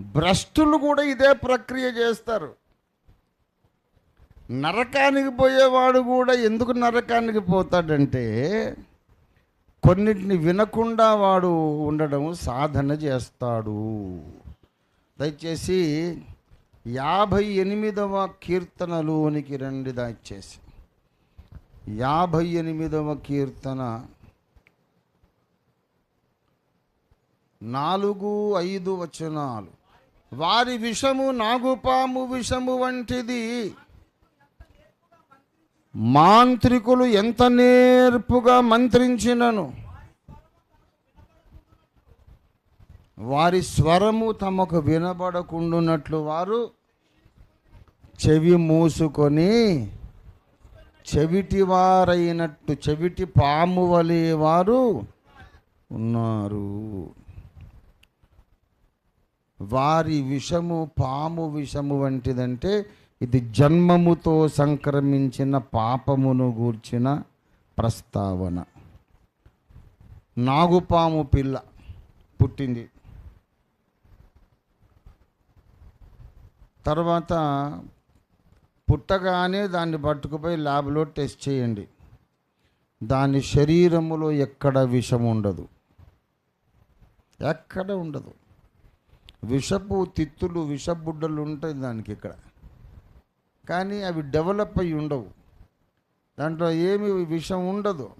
భ్రష్టులు కూడా ఇదే ప్రక్రియ చేస్తారు. నరకానికి పోయేవాడు కూడా ఎందుకు నరకానికి పోతాడంటే కొన్నిటిని వినకుండా వాడు ఉండడం సాధన చేస్తాడు. దయచేసి యాభై ఎనిమిదవ కీర్తనలోనికి రండి దయచేసి. యాభై ఎనిమిదవ కీర్తన నాలుగు ఐదు వచనాలు. వారి విషము నాగుపాము విషము వంటిది. మాంత్రికులు ఎంత నేర్పుగా మంత్రించినను? వారి స్వరము తమకు వినబడకుండునట్లు వారు చెవి మూసుకొని చెవిటి వారైనట్టు చెవిటి పాము వలె వారు ఉన్నారు. వారి విషము పాము విషము వంటిదంటే ఇది జన్మముతో సంక్రమించిన పాపమును గూర్చిన ప్రస్తావన. నాగుపాము పిల్ల పుట్టింది. తర్వాత పుట్టగానే దాన్ని పట్టుకుపోయి ల్యాబ్లో టెస్ట్ చేయండి. దాని శరీరములో ఎక్కడ విషం ఉండదు ఎక్కడ ఉండదు. విషపు తిత్తులు విషబుడ్డలు ఉంటాయి దానికి ఇక్కడ. కానీ అవి డెవలప్ అయి ఉండవు. దాంట్లో ఏమి విషం ఉండదు.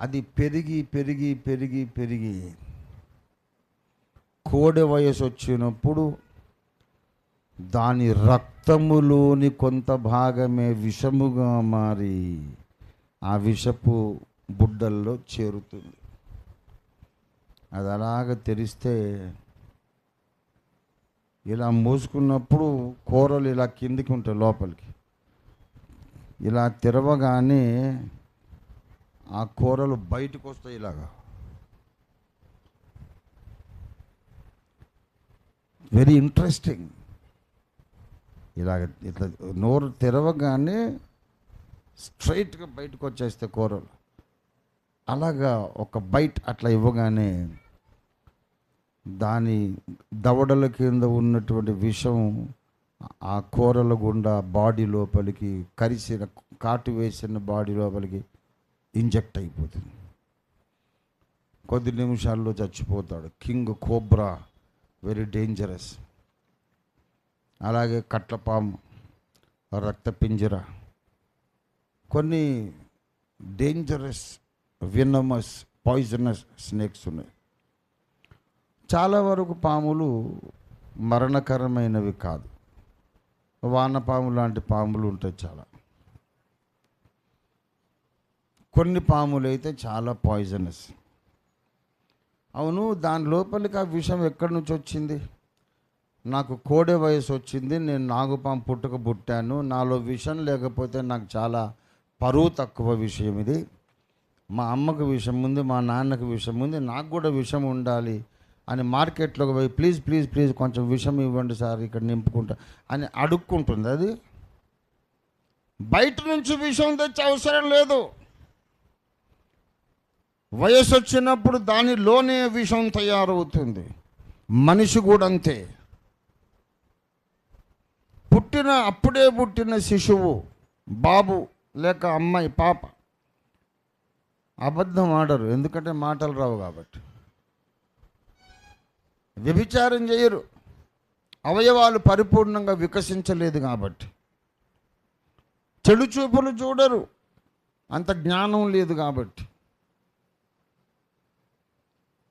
అది పెరిగి పెరిగి పెరిగి పెరిగి. కోడె వయసు వచ్చినప్పుడు దాని రక్తములోని కొంత భాగమే విషముగా మారి ఆ విషపు బుడ్డల్లో చేరుతుంది. అది అలాగ తెరిస్తే ఇలా మూసుకున్నప్పుడు కూరలు ఇలా కిందికి ఉంటాయి లోపలికి. ఇలా తెరవగానే ఆ కూరలు బయటకు వస్తాయి ఇలాగా. వెరీ ఇంట్రెస్టింగ్ ఇలాగ ఇట్లా నోరు తెరవగానే స్ట్రైట్గా బయటకు వచ్చేస్తే కూరలు. అలాగా ఒక బైట్ అట్లా ఇవ్వగానే దాని దవడల కింద ఉన్నటువంటి విషం ఆ కూరల గుండా బాడీ లోపలికి కరిసిన కాటు వేసిన బాడీ లోపలికి ఇంజెక్ట్ అయిపోతుంది. కొద్ది నిమిషాల్లో చచ్చిపోతాడు. King cobra very dangerous. అలాగే కట్లపాము రక్తపింజర. కొన్ని డేంజరస్ వినమస్ పాయిజనస్ స్నేక్స్ ఉన్నాయి. చాలా వరకు పాములు మరణకరమైనవి కాదు. వానపాము లాంటి పాములు ఉంటాయి చాలా. కొన్ని పాములు అయితే చాలా పాయిజనస్ అవును దాని లోపలికి ఆ విషయం ఎక్కడి నుంచి వచ్చింది? నాకు కోడే వయసు వచ్చింది నేను నాగుపాము పుట్టుక పుట్టాను. నాలో విషం లేకపోతే నాకు చాలా పరువు తక్కువ విషయం ఇది. మా అమ్మకు విషం ఉంది మా నాన్నకు విషం ఉంది నాకు కూడా విషం ఉండాలి. అని మార్కెట్లోకి పోయి ప్లీజ్ ప్లీజ్ ప్లీజ్ కొంచెం విషం ఇవ్వండి సార్ ఇక్కడ నింపుకుంటా అని అడుక్కుంటుంది. అది బయట నుంచి విషం తెచ్చే అవసరం లేదు. వయసు వచ్చినప్పుడు దానిలోనే విషం తయారవుతుంది. మనిషి కూడా అంతే. పుట్టిన అప్పుడే పుట్టిన శిశువు బాబు లేక అమ్మాయి పాప అబద్ధం ఆడరు. ఎందుకంటే మాటలు రావు కాబట్టి. వ్యభిచారం చేయరు. అవయవాలు పరిపూర్ణంగా వికసించలేదు కాబట్టి. చెడు చూపులు చూడరు. అంత జ్ఞానం లేదు కాబట్టి.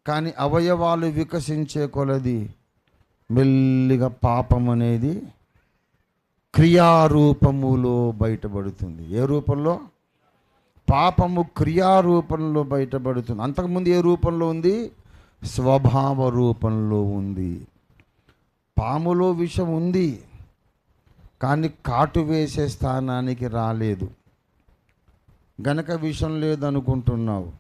కానీ అవయవాలు వికసించే కొలది మెల్లిగా పాపం అనేది క్రియారూపములో బయటపడుతుంది. ఏ రూపంలో? పాపము క్రియారూపంలో బయటపడుతుంది. అంతకుముందు ఏ రూపంలో ఉంది? స్వభావ రూపంలో ఉంది. పాములో విషం ఉంది కానీ కాటు వేసే స్థానానికి రాలేదు. గనక విషం లేదనుకుంటున్నావు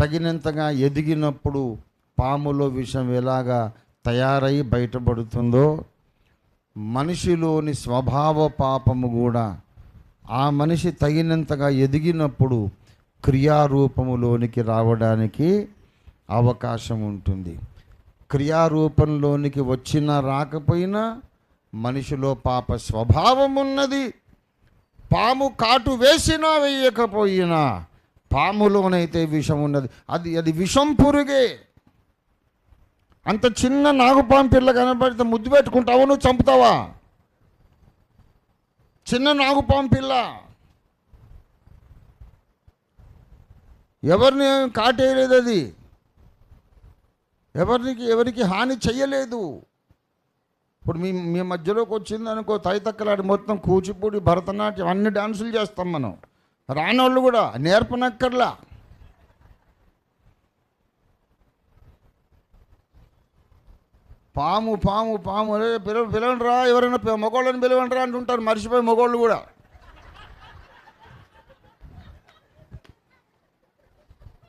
తగినంతగా ఎదిగినప్పుడు పాములో విషం ఎలాగా తయారై బయటపడుతుందో మనిషిలోని స్వభావ పాపము కూడా ఆ మనిషి తగినంతగా ఎదిగినప్పుడు క్రియారూపములోనికి రావడానికి అవకాశం ఉంటుంది. క్రియారూపంలోనికి వచ్చినా రాకపోయినా మనిషిలో పాప స్వభావం ఉన్నది. పాము కాటు వేసినా వేయకపోయినా పాములోనైతే విషం ఉన్నది. అది అది విషం పురుగే. అంత చిన్న నాగుపాము పిల్ల కనబడితే ముద్దు పెట్టుకుంటావు నువ్వు చంపుతావా? చిన్న నాగుపాము పిల్ల. ఎవరిని కాటేయలేదు అది ఎవరికి ఎవరికి హాని చెయ్యలేదు. ఇప్పుడు మీ మీ మధ్యలోకి వచ్చింది అనుకో తైతక్కలాడి మొత్తం కూచిపూడి భరతనాట్యం అన్ని డాన్సులు చేస్తాం మనం. రానోళ్ళు కూడా నేర్పనక్కర్లా. పాము పాము పాము అరే పిలవ పిలవండి రా ఎవరైనా మగవాళ్ళని పిలవండి రా అంటుంటారు మర్చిపోయి మగవాళ్ళు కూడా.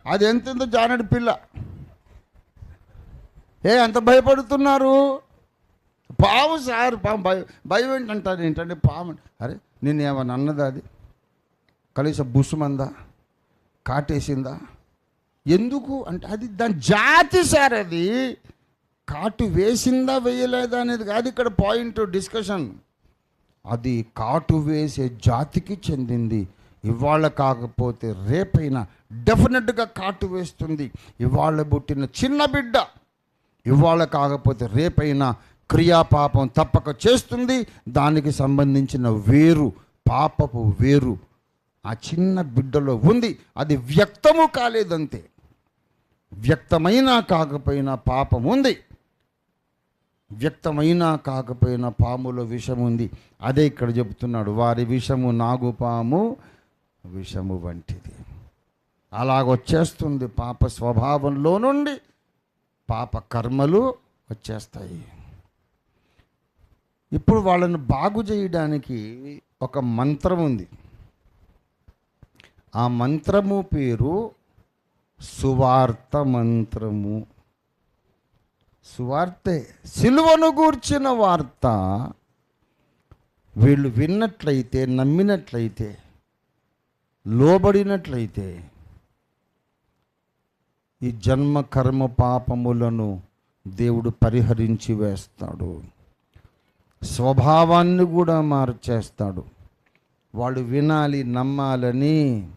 అది ఎంత జానడి పిల్ల. ఏ ఎంత భయపడుతున్నారు? పాము సార్ పాము భయం భయం ఏంటంటారు ఏంటంటే పాము. అరే నేను ఏమన్నా అన్నదా అది? కనీసం బుసుమందా? కాటేసిందా? ఎందుకు? అంటే అది దాని జాతి సార్ అది. కాటు వేసిందా వేయలేదా అనేది కాదు ఇక్కడ పాయింట్ డిస్కషన్. అది కాటు వేసే జాతికి చెందింది. ఇవాళ కాకపోతే రేపైనా డెఫినెట్గా కాటు వేస్తుంది. ఇవాళ పుట్టిన చిన్న బిడ్డ. ఇవాళ కాకపోతే రేపైనా క్రియాపాపం తప్పక చేస్తుంది. దానికి సంబంధించిన వేరు పాపపు వేరు ఆ చిన్న బిడ్డలో ఉంది. అది వ్యక్తము కాలేదంతే. వ్యక్తమైనా కాకపోయినా పాపం ఉంది. వ్యక్తమైనా కాకపోయినా పాములో విషం ఉంది. అదే ఇక్కడ చెబుతున్నాడు వారి విషము నాగుపాము విషము వంటిది. అలాగొచ్చేస్తుంది పాప స్వభావంలో నుండి. పాప కర్మలు వచ్చేస్తాయి. ఇప్పుడు వాళ్ళని బాగు చేయడానికి ఒక మంత్రం ఉంది. ఆ మంత్రము పేరు సువార్త మంత్రము. సువార్తే సిలువను గూర్చిన వార్త. వీళ్ళు విన్నట్లయితే నమ్మినట్లయితే లోబడినట్లయితే ఈ జన్మ కర్మ పాపములను దేవుడు పరిహరించి వేస్తాడు. స్వభావాన్ని కూడా మార్చేస్తాడు. వాళ్ళు వినాలి నమ్మాలని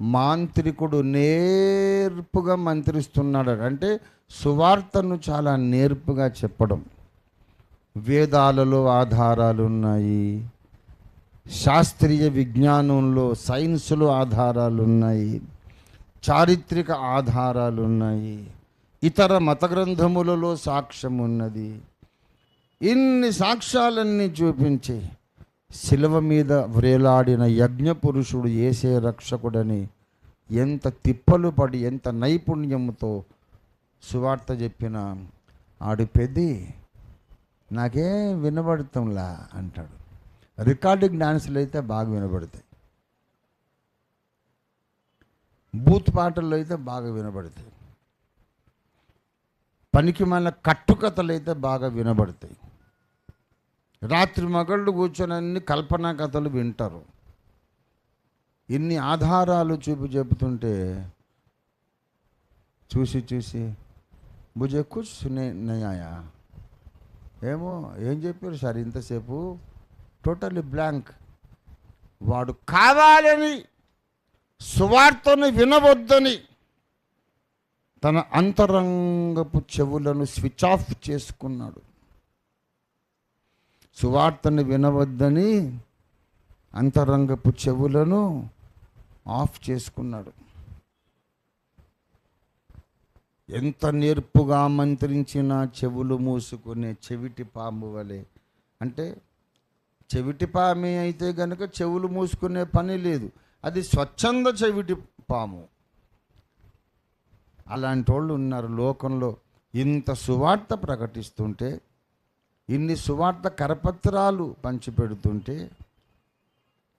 మాంత్రికుడు నేర్పుగా మంత్రిస్తున్నాడు. అంటే సువార్తను చాలా నేర్పుగా చెప్పడం. వేదాలలో ఆధారాలు ఉన్నాయి. శాస్త్రీయ విజ్ఞానంలో సైన్స్లో ఆధారాలు ఉన్నాయి. చారిత్రక ఆధారాలు ఉన్నాయి ఇతర మత గ్రంథములలో సాక్ష్యం ఉన్నది ఇన్ని సాక్ష్యాలన్నీ చూపించి శిలువ మీద వ్రేలాడిన యజ్ఞ పురుషుడు ఏసే రక్షకుడని ఎంత తిప్పలు పడి ఎంత నైపుణ్యంతో సువార్త చెప్పిన ఆడు పెద్ది నాకేం వినబడతంలా అంటాడు. రికార్డింగ్ డాన్సులు అయితే బాగా వినబడతాయి. బూత్ పాటల్లో అయితే బాగా వినబడతాయి. పనికి మన కట్టుకథలు అయితే బాగా వినబడతాయి. రాత్రి మగళ్ళు కూర్చొని అన్ని కల్పనా కథలు వింటారు. ఇన్ని ఆధారాలు చూపి చెబుతుంటే చూసి చూసి ముజే కుచ్ సునే నయాయా? ఏమో ఏం చెప్పారు సార్ ఇంతసేపు? Totally blank. వాడు కావాలని సువార్తను వినవద్దని తన అంతరంగపు చెవులను స్విచ్ ఆఫ్ చేసుకున్నాడు. సువార్తను వినవద్దని అంతరంగపు చెవులను ఆఫ్ చేసుకున్నాడు. ఎంత నేర్పుగా మంత్రించినా చెవులు మూసుకునే చెవిటి పాము వలె. అంటే చెవిటి పామే అయితే కనుక చెవులు మూసుకునే పని లేదు. అది స్వచ్ఛంద చెవిటి పాము. అలాంటి వాళ్ళు ఉన్నారు లోకంలో. ఇంత సువార్త ప్రకటిస్తుంటే ఇన్ని సువార్త కరపత్రాలు పంచిపెడుతుంటే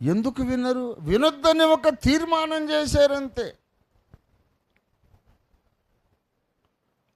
ఎందుకు వినరు? వినొద్దని ఒక తీర్మానం చేశారంతే.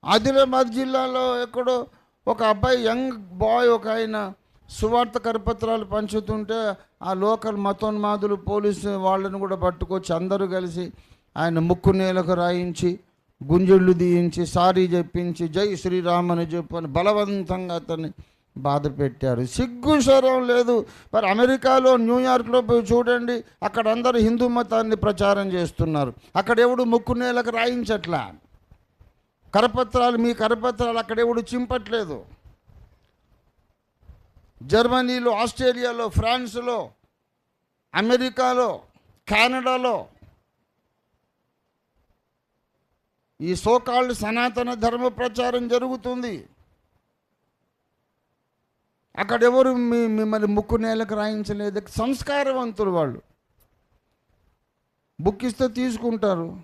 ఆదిలాబాద్ జిల్లాలో ఎక్కడో ఒక అబ్బాయి యంగ్ బాయ్ ఒక ఆయన సువార్త కరపత్రాలు పంచుతుంటే ఆ లోకల్ మతోన్మాదులు పోలీసు వాళ్ళని కూడా పట్టుకొచ్చి అందరూ కలిసి ఆయన ముక్కు నేలకు రాయించి గుంజళ్ళు దీయించి సారీ చెప్పించి జై శ్రీరామ్ అని చెప్పని బలవంతంగా అతన్ని బాధ పెట్టారు. సిగ్గు శరం లేదు. మరి అమెరికాలో న్యూయార్క్లో పోయి చూడండి అక్కడ అందరూ హిందూ మతాన్ని ప్రచారం చేస్తున్నారు. అక్కడ ఎవడు ముక్కు నేలకు రాయించట్లా? కరపత్రాలు మీ కరపత్రాలు అక్కడ ఎవడు చింపట్లేదు? జర్మనీలో ఆస్ట్రేలియాలో ఫ్రాన్స్లో అమెరికాలో కెనడాలో ఈ సోకాళ్ళు సనాతన ధర్మ ప్రచారం జరుగుతుంది. అక్కడెవరు మీ మిమ్మల్ని ముక్కు నేలకు రాయించలేదు. సంస్కారవంతులు వాళ్ళు. బుక్ ఇస్తే తీసుకుంటారు.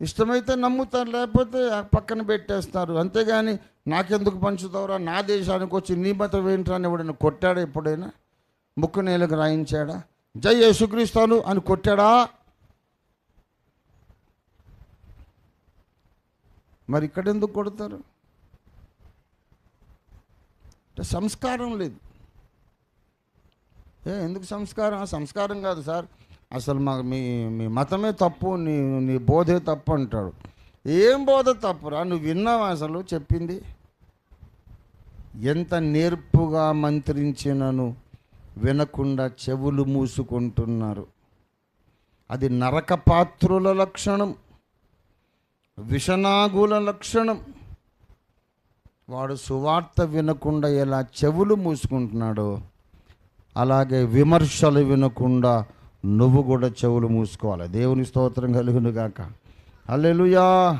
ఇష్టమైతే నమ్ముతారు లేకపోతే పక్కన పెట్టేస్తారు. అంతేగాని నాకెందుకు పంచుతావురా? నా దేశానికి వచ్చి నీ మతం ఏంట్రా అని ఎవడైనా కొట్టాడా ఎప్పుడైనా? ముక్కు నేలకు రాయించాడా? జై యేసుక్రీస్తాను అని కొట్టాడా? మరి ఇక్కడ ఎందుకు కొడతారు? సంస్కారం లేదు. ఏ ఎందుకు సంస్కారం? సంస్కారం కాదు సార్. అసలు మా మీ మీ మతమే తప్పు నీ నీ బోధే తప్పు అంటాడు. ఏం బోధ తప్పురా? నువ్వు విన్నావా అసలు చెప్పింది? ఎంత నేర్పుగా మంత్రించినను వినకుండా చెవులు మూసుకుంటున్నారు. అది నరకపాత్రుల లక్షణం విషనాగుల లక్షణం. వాడు సువార్త వినకుండా ఎలా చెవులు మూసుకుంటున్నాడో అలాగే విమర్శలు వినకుండా నువ్వు కూడా చెవులు మూసుకోవాలి. దేవుని స్తోత్రం కలుగునుగాక. అల్లెలుయా